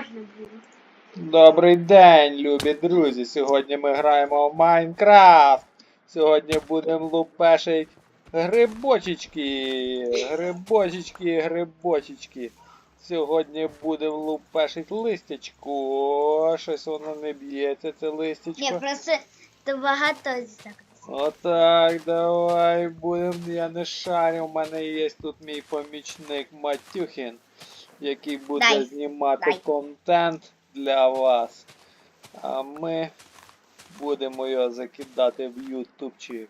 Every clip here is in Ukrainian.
можна буде. Добрий день, любі друзі! Сьогодні ми граємо в Майнкрафт. Сьогодні будемо лупешить грибочечки. Грибочечки, грибочечки. Сьогодні будемо лупешить листячку. Щось воно не б'ється, це Ні, просто то багато так. Отак, давай будем. Я не шарю. У мене є тут мій помічник Матюхін, який буде Дай, знімати дай. контент для вас. А ми будемо його закидати в ютубчик.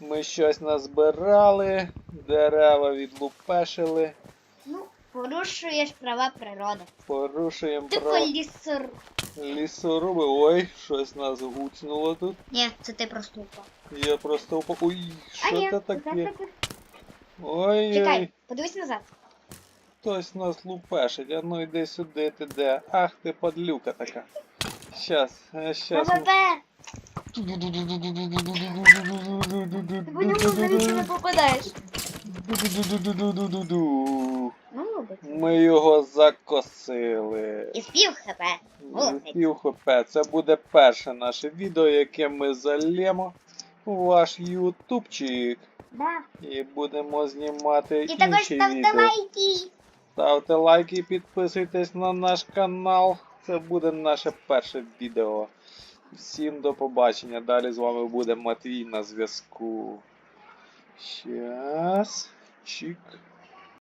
Ми щось назбирали, дерева відлупешили, Ну, порушуєш права природи. порушуємо Типу про лісор. лісоруби. Ой, щось нас гуцнуло тут. Ні, це ти просто упав. Я просто упав. Ой, що це так, таке? так, так. Ой, Чекай, подивись назад. Хтось нас лупешить, а ну йди сюди, ти де. Ах ти подлюка така. Щас, е, щас. Ти по ньому навіть не попадаєш. Ну. Ми його закосили. І спів хп. Молодець. Пів хп. Це буде перше наше відео, яке ми залємо у ваш ютубчик. Да. І будемо знімати І також інші ставте відео. лайки. Ставте лайки і підписуйтесь на наш канал. Це буде наше перше відео. Всім до побачення. Далі з вами буде Матвій на зв'язку. Щас. Чик.